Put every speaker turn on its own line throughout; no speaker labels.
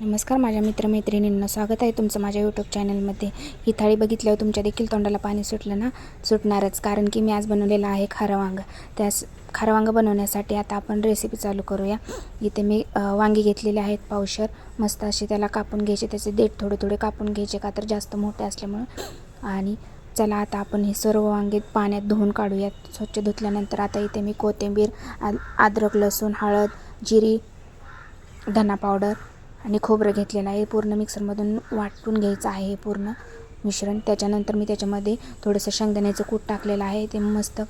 नमस्कार माझ्या मित्रमैत्रिणींना. स्वागत आहे तुमचं माझ्या यूट्यूब चॅनलमध्ये ही थाळी बघितल्यावर तुमच्या देखील तोंडाला पाणी सुटलं ना? सुटणारच. कारण की मी आज बनवलेलं आहे खारं वांग. त्यास खारं वांग बनवण्यासाठी आता आपण रेसिपी चालू करूया. इथे मी वांगी घेतलेले आहेत पावशर. मस्त असे त्याला कापून घ्यायचे. त्याचे देठ थोडे थोडे कापून घ्यायचे. का तर जास्त मोठे असल्यामुळं. आणि चला आता आपण हे सर्व वांगे पाण्यात धुवून काढूयात. स्वच्छ धुतल्यानंतर आता इथे मी कोथिंबीर आद अद्रक लसूण हळद जिरी धना पावडर आणि खोबरं घेतलेलं आहे. पूर्ण मिक्सरमधून वाटून घ्यायचं आहे हे पूर्ण मिश्रण. त्याच्यानंतर मी त्याच्यामध्ये थोडंसं शेंगदाण्याचं कूट टाकलेलं आहे. ते मस्त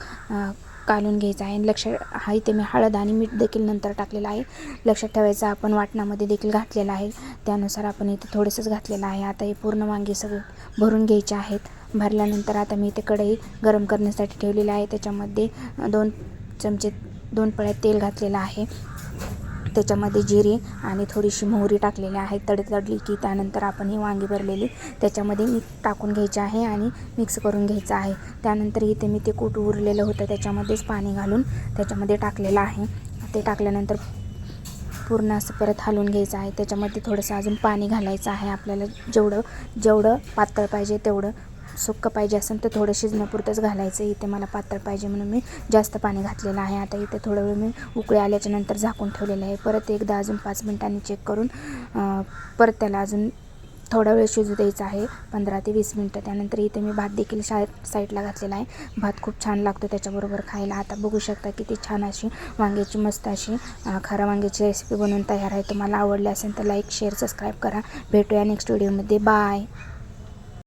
कालून घ्यायचं आहे. आणि लक्ष हा इथे मी हळद आणि मीठ देखील नंतर टाकलेलं आहे. लक्षात ठेवायचं आपण वाटणामध्ये देखील घातलेलं आहे. त्यानुसार आपण इथे थोडंसंच घातलेलं आहे. आता हे पूर्ण वांगे सगळे भरून घ्यायचे आहेत. भरल्यानंतर आता मी इथे कढई गरम करण्यासाठी ठेवलेली आहे. त्याच्यामध्ये दोन चमचे दोन पळ्यात तेल घातलेलं आहे. त्याच्यामध्ये जिरे आणि थोडीशी मोहरी टाकलेली आहे. तड तडली की त्यानंतर आपण ही वांगी भरलेली त्याच्यामध्ये मी टाकून घ्यायची आहे आणि मिक्स करून घ्यायचं आहे. त्यानंतर इथे मी ते कूट उरलेलं होतं त्याच्यामध्येच पाणी घालून त्याच्यामध्ये टाकलेलं आहे. ते टाकल्यानंतर पूर्ण असं परत हलवून घ्यायचं आहे. त्याच्यामध्ये थोडंसं अजून पाणी घालायचं आहे. आपल्याला जेवढं जेवढं पातळ पाहिजे तेवढं सुक्क पाहिजे असेल तर थोडं शिजण्यापुरतंच घालायचं. इथे मला पातळ पाहिजे म्हणून मी जास्त पाणी घातलेलं आहे. आता इथे थोडं वेळ मी उकळी आल्याच्यानंतर झाकून ठेवलेलं आहे. परत एकदा अजून पाच मिनिटांनी चेक करून परत त्याला अजून थोडा वेळ शिजू द्यायचा आहे. पंधरा ते वीस मिनटं. त्यानंतर इथे मी भात देखील शा साईडला घातलेला आहे. भात खूप छान लागतो त्याच्याबरोबर खायला. आता बघू शकता किती छान अशी वांग्याची मस्त अशी खरा वांग्याची रेसिपी बनवून तयार आहे. तुम्हाला आवडली असेल तर लाईक शेअर सबस्क्राईब करा. भेटूया नेक्स्ट व्हिडिओमध्ये बाय